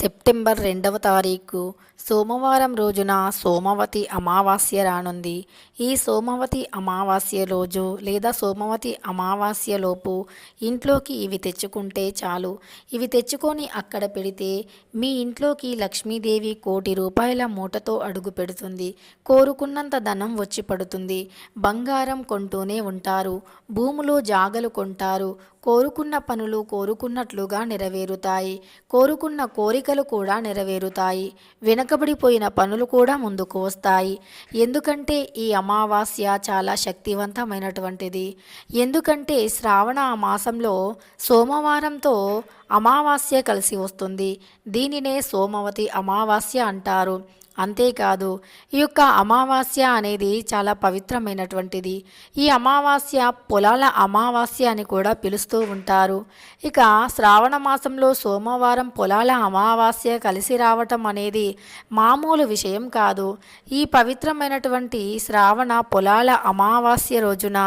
September రెండవ తారీఖు సోమవారం రోజున సోమవతి అమావాస్య రానుంది. ఈ సోమవతి అమావాస్య రోజు లేదా సోమవతి అమావాస్యలోపు ఇంట్లోకి ఇవి తెచ్చుకుంటే చాలు. ఇవి తెచ్చుకొని అక్కడ పెడితే మీ ఇంట్లోకి లక్ష్మీదేవి కోటి రూపాయల మూటతో అడుగు పెడుతుంది. కోరుకున్నంత ధనం వచ్చి పడుతుంది. బంగారం కొంటూనే ఉంటారు. భూములు జాగలు కొంటారు. కోరుకున్న పనులు కోరుకున్నట్లుగా నెరవేరుతాయి. కోరుకున్న కోరికలు కూడా నెరవేరుతాయి. వెనకబడిపోయిన పనులు కూడా ముందుకు వస్తాయి. ఎందుకంటే ఈ అమావాస్య చాలా శక్తివంతమైనటువంటిది. ఎందుకంటే శ్రావణ మాసంలో సోమవారంతో అమావాస్య కలిసి వస్తుంది. దీనినే సోమవతి అమావాస్య అంటారు. అంతేకాదు ఈ యొక్క అమావాస్య అనేది చాలా పవిత్రమైనటువంటిది. ఈ అమావాస్య పొలాల అమావాస్య అని కూడా పిలుస్తూ ఉంటారు. ఇక శ్రావణ మాసంలో సోమవారం పొలాల అమావాస్య కలిసి రావటం అనేది మామూలు విషయం కాదు. ఈ పవిత్రమైనటువంటి శ్రావణ పొలాల అమావాస్య రోజున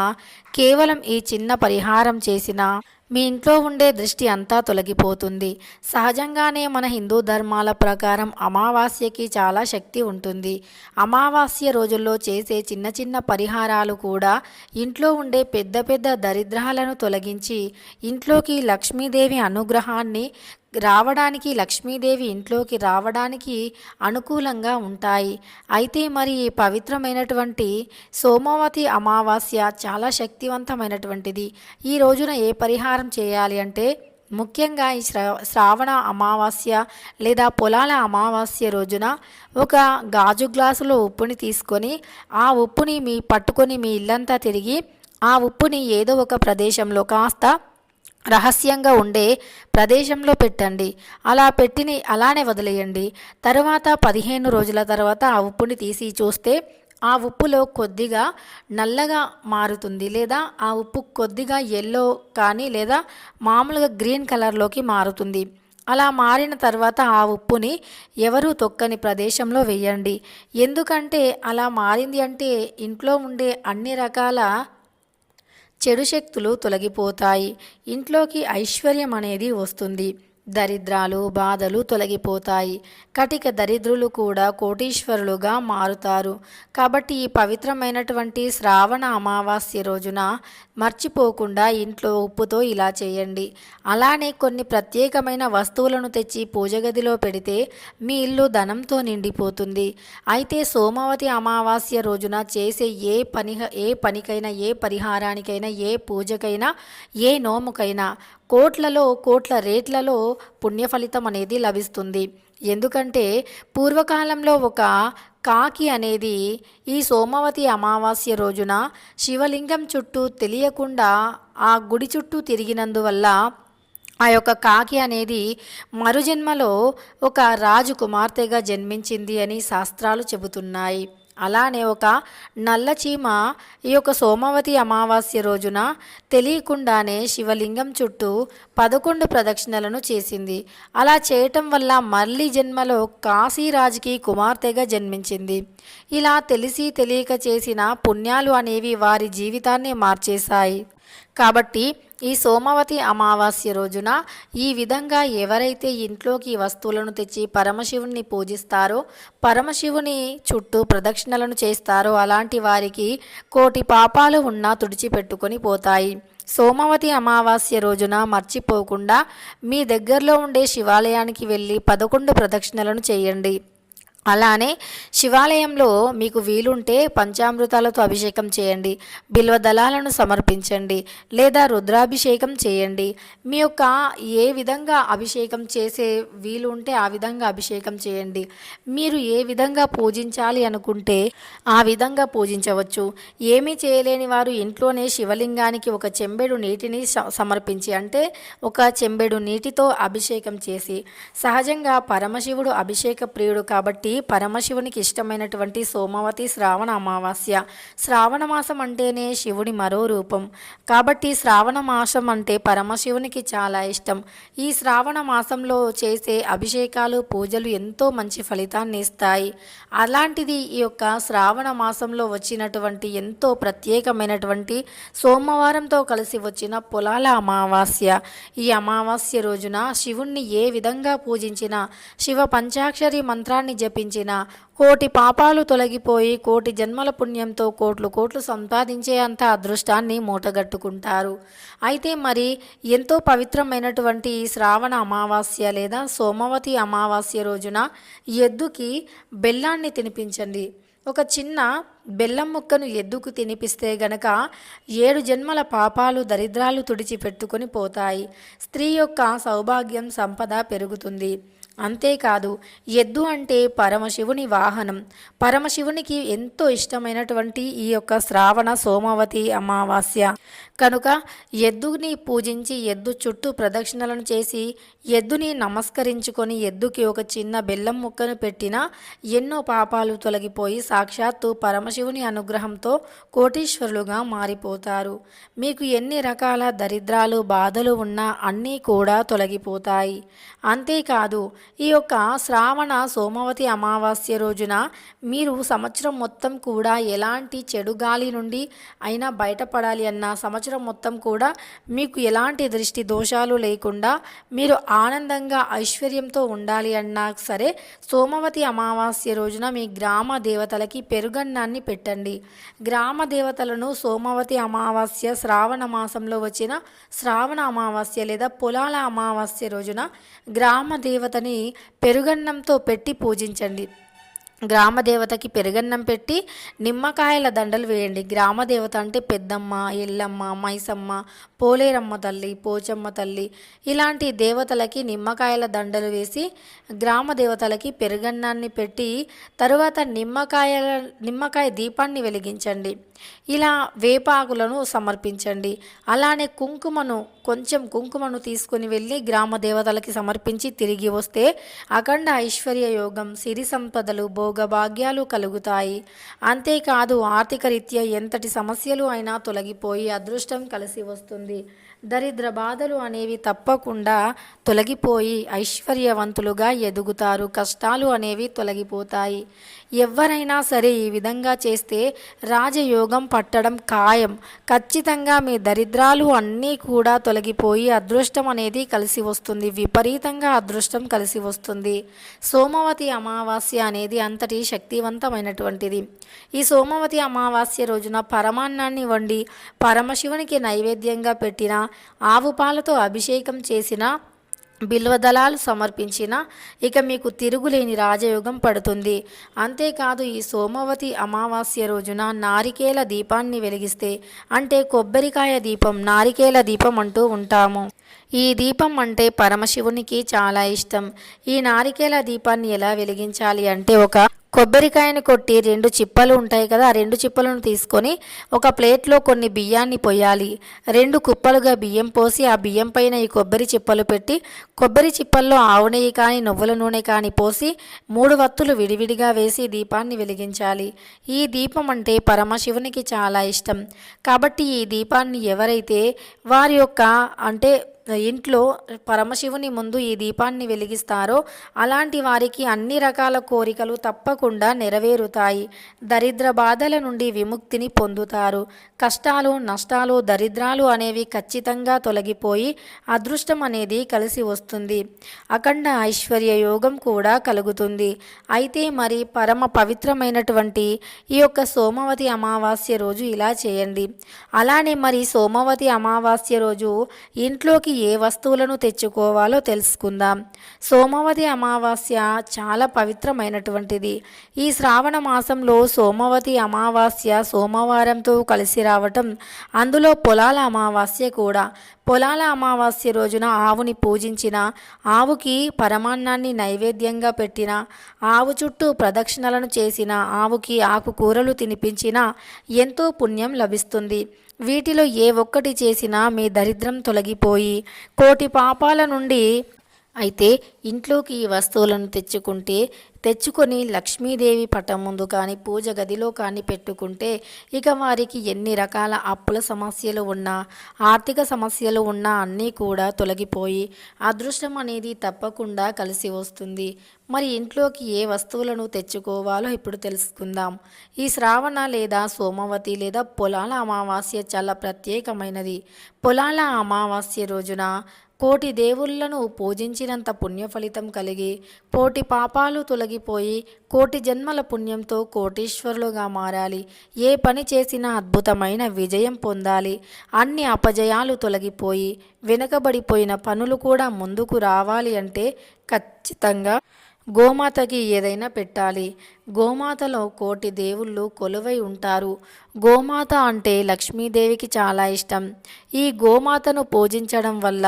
కేవలం ఈ చిన్న పరిహారం చేసిన మీ ఇంట్లో ఉండే దృష్టి అంతా తొలగిపోతుంది. సహజంగానే మన హిందూ ధర్మాల ప్రకారం అమావాస్యకి చాలా శక్తి ఉంటుంది. అమావాస్య రోజుల్లో చేసే చిన్న చిన్న పరిహారాలు కూడా ఇంట్లో ఉండే పెద్ద పెద్ద దరిద్రాలను తొలగించి ఇంట్లోకి లక్ష్మీదేవి అనుగ్రహాన్ని రావడానికి లక్ష్మీదేవి ఇంట్లోకి రావడానికి అనుకూలంగా ఉంటాయి. అయితే మరి ఈ పవిత్రమైనటువంటి సోమవతి అమావాస్య చాలా శక్తివంతమైనటువంటిది. ఈ రోజున ఏ పరిహారం చేయాలి అంటే ముఖ్యంగా ఈ శ్రా శ్రావణ అమావాస్య లేదా పొలాల అమావాస్య రోజున ఒక గాజు గ్లాసులో ఉప్పుని తీసుకొని ఆ ఉప్పుని మీ పట్టుకొని మీ ఇల్లంతా తిరిగి ఆ ఉప్పుని ఏదో ఒక ప్రదేశంలో కాస్త రహస్యంగా ఉండే ప్రదేశంలో పెట్టండి. అలా పెట్టిని అలానే వదిలేయండి. తర్వాత పదిహేను రోజుల తర్వాత ఆ ఉప్పుని తీసి చూస్తే ఆ ఉప్పులో కొద్దిగా నల్లగా మారుతుంది లేదా ఆ ఉప్పు కొద్దిగా ఎల్లో కానీ లేదా మామూలుగా గ్రీన్ కలర్లోకి మారుతుంది. అలా మారిన తర్వాత ఆ ఉప్పుని ఎవరు తొక్కని ప్రదేశంలో వేయండి. ఎందుకంటే అలా మారింది అంటే ఇంట్లో ఉండే అన్ని రకాల చెడు శక్తులు తొలగిపోతాయి. ఇంట్లోకి ఐశ్వర్యం అనేది వస్తుంది. దరిద్రాలు బాధలు తొలగిపోతాయి. కటిక దరిద్రులు కూడా కోటీశ్వరులుగా మారుతారు. కాబట్టి ఈ పవిత్రమైనటువంటి శ్రావణ అమావాస్య రోజున మర్చిపోకుండా ఇంట్లో ఉప్పుతో ఇలా చేయండి. అలానే కొన్ని ప్రత్యేకమైన వస్తువులను తెచ్చి పూజ గదిలో పెడితే మీ ఇల్లు ధనంతో నిండిపోతుంది. అయితే సోమవతి అమావాస్య రోజున చేసే ఏ పని ఏ పనికైనా ఏ పరిహారానికైనా ఏ పూజకైనా ఏ నోముకైనా కోట్లలో కోట్ల రేట్లలో పుణ్యఫలితం అనేది లభిస్తుంది. ఎందుకంటే పూర్వకాలంలో ఒక కాకి అనేది ఈ సోమవతి అమావాస్య రోజున శివలింగం చుట్టూ తెలియకుండా ఆ గుడి చుట్టూ తిరిగినందువల్ల ఆ యొక్క కాకి అనేది మరుజన్మలో ఒక రాజు కుమార్తెగా జన్మించింది అని శాస్త్రాలు చెబుతున్నాయి. అలానే ఒక నల్ల చీమ ఈ యొక్క సోమవతి అమావాస్య రోజున తెలియకుండానే శివలింగం చుట్టూ పదకొండు ప్రదక్షిణలను చేసింది. అలా చేయటం వల్ల మళ్ళీ జన్మలో కాశీరాజుకి కుమార్తెగా జన్మించింది. ఇలా తెలిసి తెలియక చేసిన పుణ్యాలు అనేవి వారి జీవితాన్ని మార్చేశాయి. కాబట్టి ఈ సోమవతి అమావాస్య రోజున ఈ విధంగా ఎవరైతే ఇంట్లోకి వస్తువులను తెచ్చి పరమశివుని పూజిస్తారో పరమశివుని చుట్టూ ప్రదక్షిణలను చేస్తారో అలాంటి వారికి కోటి పాపాలు ఉన్నా తుడిచిపెట్టుకొని పోతాయి. సోమవతి అమావాస్య రోజున మర్చిపోకుండా మీ దగ్గరలో ఉండే శివాలయానికి వెళ్ళి పదకొండు ప్రదక్షిణలను చేయండి. అలానే శివాలయంలో మీకు వీలుంటే పంచామృతాలతో అభిషేకం చేయండి బిల్వ దళాలను సమర్పించండి లేదా రుద్రాభిషేకం చేయండి. మీ యొక్క ఏ విధంగా అభిషేకం చేసే వీలు ఉంటే ఆ విధంగా అభిషేకం చేయండి. మీరు ఏ విధంగా పూజించాలి అనుకుంటే ఆ విధంగా పూజించవచ్చు. ఏమీ చేయలేని వారు ఇంట్లోనే శివలింగానికి ఒక చెంబెడు నీటిని స- సమర్పించి అంటే ఒక చెంబెడు నీటితో అభిషేకం చేసి సహజంగా పరమశివుడు అభిషేక ప్రియుడు కాబట్టి ఇంకొకటి పరమశివునికి ఇష్టమైనటువంటి సోమవతి శ్రావణ అమావాస్య. శ్రావణ మాసం అంటేనే శివుడి మరో రూపం. కాబట్టి శ్రావణ మాసం అంటే పరమశివునికి చాలా ఇష్టం. ఈ శ్రావణ మాసంలో చేసే అభిషేకాలు పూజలు ఎంతో మంచి ఫలితాన్ని ఇస్తాయి. అలాంటిది ఈ యొక్క శ్రావణ మాసంలో వచ్చినటువంటి ఎంతో ప్రత్యేకమైనటువంటి సోమవారంతో కలిసి వచ్చిన పొలాల అమావాస్య. ఈ అమావాస్య రోజున శివుణ్ణి ఏ విధంగా పూజించినా శివ పంచాక్షరి మంత్రాన్ని జపించిన కోటి పాపాలు తొలగిపోయి కోటి జన్మల పుణ్యంతో కోట్లు కోట్లు సంపాదించే అంత అదృష్టాన్ని మూటగట్టుకుంటారు. అయితే మరి ఎంతో పవిత్రమైనటువంటి ఈ శ్రావణ అమావాస్య లేదా సోమవతి అమావాస్య రోజున ఎద్దుకి బెల్లాన్ని తినిపించండి. ఒక చిన్న బెల్లం ముక్కను ఎద్దుకు తినిపిస్తే గనక ఏడు జన్మల పాపాలు దరిద్రాలు తుడిచిపెట్టుకుని పోతాయి. స్త్రీ యొక్క సౌభాగ్యం సంపద పెరుగుతుంది. అంతేకాదు ఎద్దు అంటే పరమశివుని వాహనం. పరమశివునికి ఎంతో ఇష్టమైనటువంటి ఈ యొక్క శ్రావణ సోమవతి అమావాస్య. కనుక ఎద్దుని పూజించి ఎద్దు చుట్టూ ప్రదక్షిణలను చేసి ఎద్దుని నమస్కరించుకొని ఎద్దుకి ఒక చిన్న బెల్లం ముక్కను పెట్టినా ఎన్నో పాపాలు తొలగిపోయి సాక్షాత్తు పరమశివుని అనుగ్రహంతో కోటీశ్వరులుగా మారిపోతారు. మీకు ఎన్ని రకాల దరిద్రాలు బాధలు ఉన్నా అన్నీ కూడా తొలగిపోతాయి. అంతేకాదు ఈ యొక్క శ్రావణ సోమవతి అమావాస్య రోజున మీరు సంవత్సరం మొత్తం కూడా ఎలాంటి చెడు గాలి నుండి అయినా బయటపడాలి అన్న సంవత్సరం మొత్తం కూడా మీకు ఎలాంటి దృష్టి దోషాలు లేకుండా మీరు ఆనందంగా ఐశ్వర్యంతో ఉండాలి అన్నా సరే సోమవతి అమావాస్య రోజున మీ గ్రామ దేవతలకి పెరుగన్నాన్ని పెట్టండి. గ్రామ దేవతలను సోమవతి అమావాస్య శ్రావణ మాసంలో వచ్చిన శ్రావణ అమావాస్య లేదా పొలాల అమావాస్య రోజున గ్రామ దేవతని పెరుగన్నంతో పెట్టి పూజించండి. గ్రామ దేవతకి పెరుగన్నం పెట్టి నిమ్మకాయల దండలు వేయండి. గ్రామ దేవత అంటే పెద్దమ్మ ఎల్లమ్మ మైసమ్మ పోలేరమ్మ తల్లి పోచమ్మ తల్లి ఇలాంటి దేవతలకి నిమ్మకాయల దండలు వేసి గ్రామ దేవతలకి పెరుగన్నాన్ని పెట్టి తరువాత నిమ్మకాయ నిమ్మకాయ దీపాన్ని వెలిగించండి. ఇలా వేపాకులను సమర్పించండి. అలానే కుంకుమను కొంచెం కుంకుమను తీసుకుని వెళ్ళి గ్రామ దేవతలకి సమర్పించి తిరిగి వస్తే అఖండ ఐశ్వర్య యోగం సిరి సంపదలు భోగభాగ్యాలు కలుగుతాయి. అంతేకాదు ఆర్థిక రీత్యా ఎంతటి సమస్యలు అయినా తొలగిపోయి అదృష్టం కలిసి వస్తుంది. దరిద్ర బాధలు అనేవి తప్పకుండా తొలగిపోయి ఐశ్వర్యవంతులుగా ఎదుగుతారు. కష్టాలు అనేవి తొలగిపోతాయి. ఎవరైనా సరే ఈ విధంగా చేస్తే రాజయోగం పట్టడం ఖాయం. ఖచ్చితంగా మీ దరిద్రాలు అన్నీ కూడా తొలగిపోయి అదృష్టం అనేది కలిసి వస్తుంది. విపరీతంగా అదృష్టం కలిసి వస్తుంది. సోమవతి అమావాస్య అనేది అంతటి శక్తివంతమైనటువంటిది. ఈ సోమవతి అమావాస్య రోజున పరమాన్నాన్ని వండి పరమశివునికి నైవేద్యంగా పెట్టిన ఆవు పాలతో అభిషేకం చేసిన బిల్వదళాలు సమర్పించిన ఇక మీకు తిరుగులేని రాజయోగం పడుతుంది. అంతేకాదు ఈ సోమవతి అమావాస్య రోజున నారికేల దీపాన్ని వెలిగిస్తే అంటే కొబ్బరికాయ దీపం నారికేల దీపం అంటూ ఉంటాము. ఈ దీపం అంటే పరమశివునికి చాలా ఇష్టం. ఈ నారికేల దీపాన్ని ఎలా వెలిగించాలి అంటే ఒక కొబ్బరికాయని కొట్టి రెండు చిప్పలు ఉంటాయి కదా ఆ రెండు చిప్పలను తీసుకొని ఒక ప్లేట్లో కొన్ని బియ్యాన్ని పోయాలి రెండు కుప్పలుగా బియ్యం పోసి ఆ బియ్యం పైన ఈ కొబ్బరి చిప్పలు పెట్టి కొబ్బరి చిప్పల్లో ఆవు నెయ్యి కానీ నువ్వుల నూనె కానీ పోసి మూడు వత్తులు విడివిడిగా వేసి దీపాన్ని వెలిగించాలి. ఈ దీపం అంటే పరమశివునికి చాలా ఇష్టం. కాబట్టి ఈ దీపాన్ని ఎవరైతే వారి యొక్క అంటే ఇంట్లో పరమశివుని ముందు ఈ దీపాన్ని వెలిగిస్తారో అలాంటి వారికి అన్ని రకాల కోరికలు తప్పకుండా నెరవేరుతాయి. దరిద్ర బాధల నుండి విముక్తిని పొందుతారు. కష్టాలు నష్టాలు దరిద్రాలు అనేవి ఖచ్చితంగా తొలగిపోయి అదృష్టం అనేది కలిసి వస్తుంది. అఖండ ఐశ్వర్య యోగం కూడా కలుగుతుంది. అయితే మరి పరమ పవిత్రమైనటువంటి ఈ యొక్క సోమవతి అమావాస్య రోజు ఇలా చేయండి. అలానే మరి సోమవతి అమావాస్య రోజు ఇంట్లోకి ఏ వస్తువులను తెచ్చుకోవాలో తెలుసుకుందాం. సోమవతి అమావాస్య చాలా పవిత్రమైనటువంటిది. ఈ శ్రావణ మాసంలో సోమవతి అమావాస్య సోమవారంతో కలిసి రావటం అందులో పొలాల అమావాస్య కూడా. పొలాల అమావాస్య రోజున ఆవుని పూజించిన ఆవుకి పరమాన్నాన్ని నైవేద్యంగా పెట్టిన ఆవు చుట్టూ ప్రదక్షిణలను చేసిన ఆవుకి ఆకుకూరలు తినిపించిన ఎంతో పుణ్యం లభిస్తుంది. వీటిలో ఏ ఒక్కటి చేసినా మీ దరిద్రం తొలగిపోయి కోటి పాపాల నుండి అయితే ఇంట్లోకి ఈ వస్తువులను తెచ్చుకుంటే తెచ్చుకొని లక్ష్మీదేవి పటం ముందు కానీ పూజ గదిలో కానీ పెట్టుకుంటే ఇక వారికి ఎన్ని రకాల అప్పుల సమస్యలు ఉన్నా ఆర్థిక సమస్యలు ఉన్నా అన్నీ కూడా తొలగిపోయి అదృష్టం అనేది తప్పకుండా కలిసి వస్తుంది. మరి ఇంట్లోకి ఏ వస్తువులను తెచ్చుకోవాలో ఇప్పుడు తెలుసుకుందాం. ఈ శ్రావణ లేదా సోమవతి లేదా పొలాల అమావాస్య చాలా ప్రత్యేకమైనది. పొలాల అమావాస్య రోజున కోటి దేవుళ్ళను పూజించినంత పుణ్య ఫలితం కలిగి కోటి పాపాలు తొలగిపోయి కోటి జన్మల పుణ్యంతో కోటీశ్వరులుగా మారాలి. ఏ పని చేసినా అద్భుతమైన విజయం పొందాలి. అన్ని అపజయాలు తొలగిపోయి వెనుకబడిపోయిన పనులు కూడా ముందుకు రావాలి అంటే ఖచ్చితంగా గోమాతకి ఏదైనా పెట్టాలి. గోమాతలో కోటి దేవుళ్ళు కొలువై ఉంటారు. గోమాత అంటే లక్ష్మీదేవికి చాలా ఇష్టం. ఈ గోమాతను పూజించడం వల్ల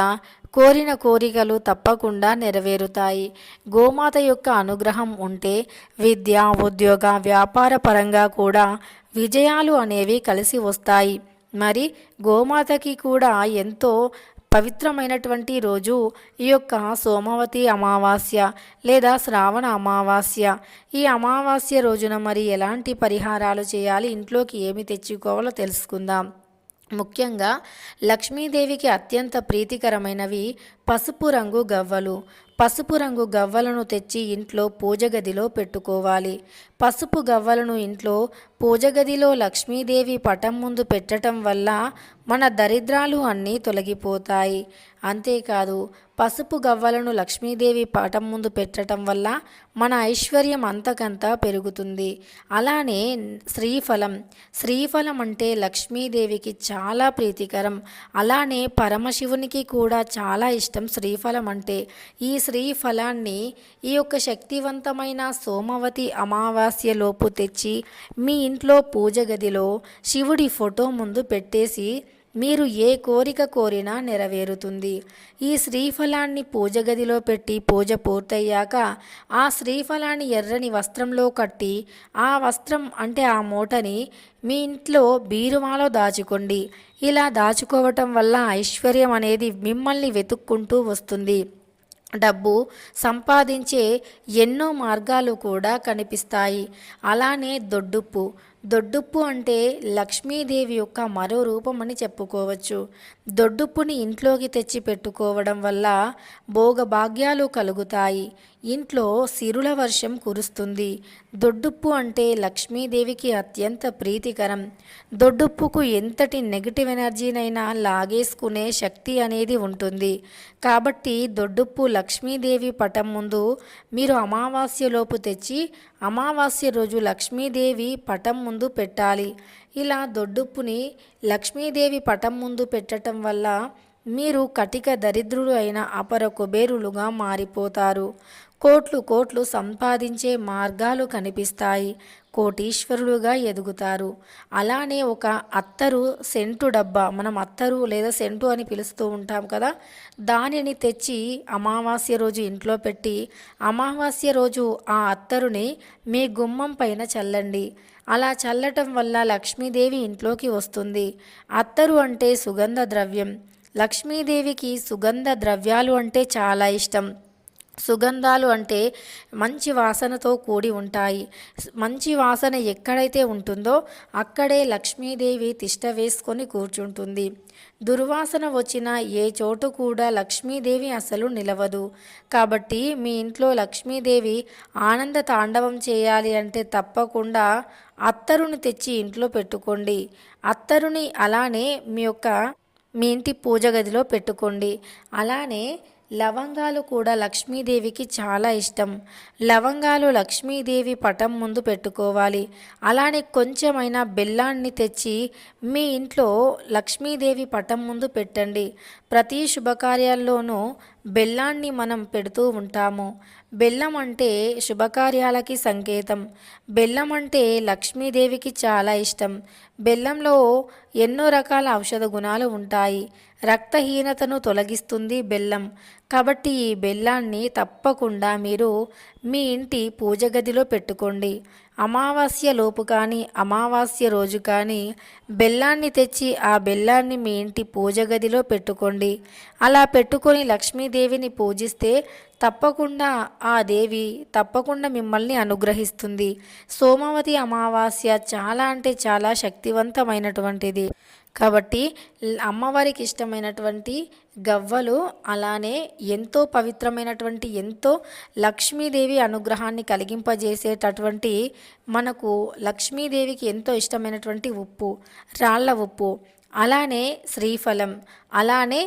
కోరిన కోరికలు తప్పకుండా నెరవేరుతాయి. గోమాత యొక్క అనుగ్రహం ఉంటే విద్య ఉద్యోగ వ్యాపార పరంగా కూడా విజయాలు అనేవి కలిసి వస్తాయి. మరి గోమాతకి కూడా ఎంతో పవిత్రమైనటువంటి రోజు ఈ యొక్క సోమవతి అమావాస్య లేదా శ్రావణ అమావాస్య. ఈ అమావాస్య రోజున మరి ఎలాంటి పరిహారాలు చేయాలి? ఇంట్లోకి ఏమి తెచ్చుకోవాలో తెలుసుకుందాం. ముఖ్యంగా లక్ష్మీదేవికి అత్యంత ప్రీతికరమైనవి పసుపు రంగు గవ్వలు. పసుపు రంగు గవ్వలను తెచ్చి ఇంట్లో పూజ గదిలో పెట్టుకోవాలి. పసుపు గవ్వలను ఇంట్లో పూజ గదిలో లక్ష్మీదేవి పటం ముందు పెట్టడం వల్ల మన దరిద్రాలు అన్నీ తొలగిపోతాయి. అంతేకాదు పసుపు గవ్వలను లక్ష్మీదేవి పటం ముందు పెట్టడం వల్ల మన ఐశ్వర్యం అంతకంతా పెరుగుతుంది. అలానే శ్రీఫలం. శ్రీఫలం అంటే లక్ష్మీదేవికి చాలా ప్రీతికరం. అలానే పరమశివునికి కూడా చాలా ఇష్టం శ్రీఫలం అంటే. ఈ శ్రీఫలాన్ని ఈ యొక్క శక్తివంతమైన సోమవతి అమావాస్య లోపు తెచ్చి మీ ఇంట్లో పూజ గదిలో శివుడి ఫోటో ముందు పెట్టేసి మీరు ఏ కోరిక కోరినా నెరవేరుతుంది. ఈ శ్రీఫలాన్ని పూజ గదిలో పెట్టి పూజ పూర్తయ్యాక ఆ శ్రీఫలాన్ని ఎర్రని వస్త్రంలో కట్టి ఆ వస్త్రం అంటే ఆ మూటని మీ ఇంట్లో బీరువాలో దాచుకోండి. ఇలా దాచుకోవటం వల్ల ఐశ్వర్యం అనేది మిమ్మల్ని వెతుక్కుంటూ వస్తుంది. డబ్బు సంపాదించే ఎన్నో మార్గాలు కూడా కనిపిస్తాయి. అలానే దొడ్డుప్పు. దొడ్డుప్పు అంటే లక్ష్మీదేవి యొక్క మరో రూపం అని చెప్పుకోవచ్చు. దొడ్డుప్పుని ఇంట్లోకి తెచ్చి పెట్టుకోవడం వల్ల భోగభాగ్యాలు కలుగుతాయి. ఇంట్లో సిరుల వర్షం కురుస్తుంది. దొడ్డుప్పు అంటే లక్ష్మీదేవికి అత్యంత ప్రీతికరం. దొడ్డుప్పుకు ఎంతటి నెగిటివ్ ఎనర్జీనైనా లాగేసుకునే శక్తి అనేది ఉంటుంది. కాబట్టి దొడ్డుప్పు లక్ష్మీదేవి పటం ముందు మీరు అమావాస్యలోపు తెచ్చి అమావాస్య రోజు లక్ష్మీదేవి పటం ముందు ముందు పెట్టాలి. ఇలా దొడ్డుప్పుని లక్ష్మీదేవి పటం ముందు పెట్టడం వల్ల మీరు కటిక దరిద్రులు అయిన అపర కుబేరులుగా మారిపోతారు. కోట్లు కోట్లు సంపాదించే మార్గాలు కనిపిస్తాయి. కోటీశ్వరులుగా ఎదుగుతారు. అలానే ఒక అత్తరు సెంటు డబ్బా మనం అత్తరు లేదా సెంటు అని పిలుస్తూ ఉంటాం కదా దానిని తెచ్చి అమావాస్య రోజు ఇంట్లో పెట్టి అమావాస్య రోజు ఆ అత్తరుని మీ గుమ్మం పైన చల్లండి. అలా చల్లటం వల్ల లక్ష్మీదేవి ఇంట్లోకి వస్తుంది. అత్తరు అంటే సుగంధ ద్రవ్యం లక్ష్మీదేవికి సుగంధ ద్రవ్యాలు అంటే చాలా ఇష్టం. సుగంధాలు అంటే మంచి వాసనతో కూడి ఉంటాయి. మంచి వాసన ఎక్కడైతే ఉంటుందో అక్కడే లక్ష్మీదేవి తిష్ట వేసుకొని కూర్చుంటుంది. దుర్వాసన వచ్చిన ఏ చోటు కూడా లక్ష్మీదేవి అసలు నిలవదు. కాబట్టి మీ ఇంట్లో లక్ష్మీదేవి ఆనంద తాండవం చేయాలి అంటే తప్పకుండా అత్తరుని తెచ్చి ఇంట్లో పెట్టుకోండి. అత్తరుని అలానే మీ యొక్క మీ ఇంటి పూజ గదిలో పెట్టుకోండి. అలానే లవంగాలు కూడా లక్ష్మీదేవికి చాలా ఇష్టం. లవంగాలు లక్ష్మీదేవి పటం ముందు పెట్టుకోవాలి. అలానే కొంచెమైనా బెల్లాన్ని తెచ్చి మీ ఇంట్లో లక్ష్మీదేవి పటం ముందు పెట్టండి. ప్రతి శుభకార్యాల్లోనూ బెల్లాన్ని మనం పెడుతూ ఉంటాము. బెల్లం అంటే శుభకార్యాలకి సంకేతం. బెల్లం అంటే లక్ష్మీదేవికి చాలా ఇష్టం. బెల్లంలో ఎన్నో రకాల ఔషధ గుణాలు ఉంటాయి. రక్తహీనతను తొలగిస్తుంది బెల్లం. కాబట్టి ఈ బెల్లాన్ని తప్పకుండా మీరు మీ ఇంటి పూజ గదిలో పెట్టుకోండి. అమావాస్య లోపు కానీ అమావాస్య రోజు కానీ బెల్లాన్ని తెచ్చి ఆ బెల్లాన్ని మీ ఇంటి పూజ గదిలో పెట్టుకోండి. అలా పెట్టుకొని లక్ష్మీదేవిని పూజిస్తే తప్పకుండా ఆ దేవి తప్పకుండా మిమ్మల్ని అనుగ్రహిస్తుంది. సోమవతి అమావాస్య చాలా అంటే చాలా శక్తివంతమైనటువంటిది. కాబట్టి అమ్మవారికి ఇష్టమైనటువంటి గవ్వలు అలానే ఎంతో పవిత్రమైనటువంటి ఎంతో లక్ష్మీదేవి అనుగ్రహాన్ని కలిగింపజేసేటటువంటి మనకు లక్ష్మీదేవికి ఎంతో ఇష్టమైనటువంటి ఉప్పు రాళ్ళ ఉప్పు అలానే శ్రీఫలం అలానే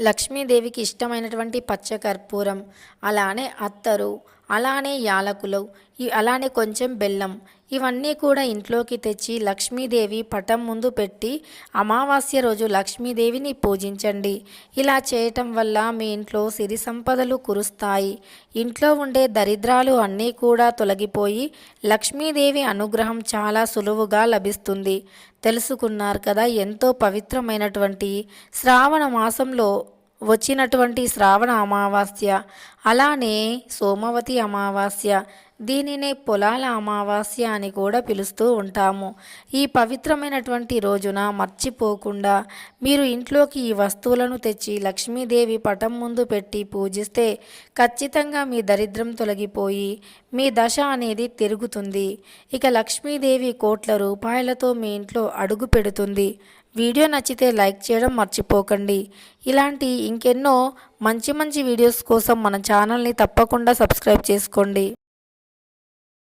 లక్ష్మీదేవికి ఇష్టమైనటువంటి పచ్చకర్పూరం అలానే అత్తరు అలానే యాలకులు అలానే కొంచెం బెల్లం. ఇవన్నీ కూడా ఇంట్లోకి తెచ్చి లక్ష్మీదేవి పటం ముందు పెట్టి అమావాస్య రోజు లక్ష్మీదేవిని పూజించండి. ఇలా చేయటం వల్ల మీ ఇంట్లో సిరి సంపదలు కురుస్తాయి. ఇంట్లో ఉండే దరిద్రాలు అన్నీ కూడా తొలగిపోయి లక్ష్మీదేవి అనుగ్రహం చాలా సులువుగా లభిస్తుంది. తెలుసుకున్నారు కదా ఎంతో పవిత్రమైనటువంటి శ్రావణ మాసంలో వచ్చినటువంటి శ్రావణ అమావాస్య అలానే సోమవతి అమావాస్య దీనినే పొలాల అమావాస్య అని కూడా పిలుస్తూ ఉంటాము. ఈ పవిత్రమైనటువంటి రోజున మర్చిపోకుండా మీరు ఇంట్లోకి ఈ వస్తువులను తెచ్చి లక్ష్మీదేవి పటం ముందు పెట్టి పూజిస్తే ఖచ్చితంగా మీ దరిద్రం తొలగిపోయి మీ దశ అనేది తిరుగుతుంది. ఇక లక్ష్మీదేవి కోట్ల రూపాయలతో మీ ఇంట్లో అడుగు పెడుతుంది. వీడియో నచ్చితే లైక్ చేయడం మర్చిపోకండి. ఇలాంటి ఇంకెన్నో మంచి మంచి వీడియోస్ కోసం మన ఛానల్ని తప్పకుండా సబ్స్క్రైబ్ చేసుకోండి.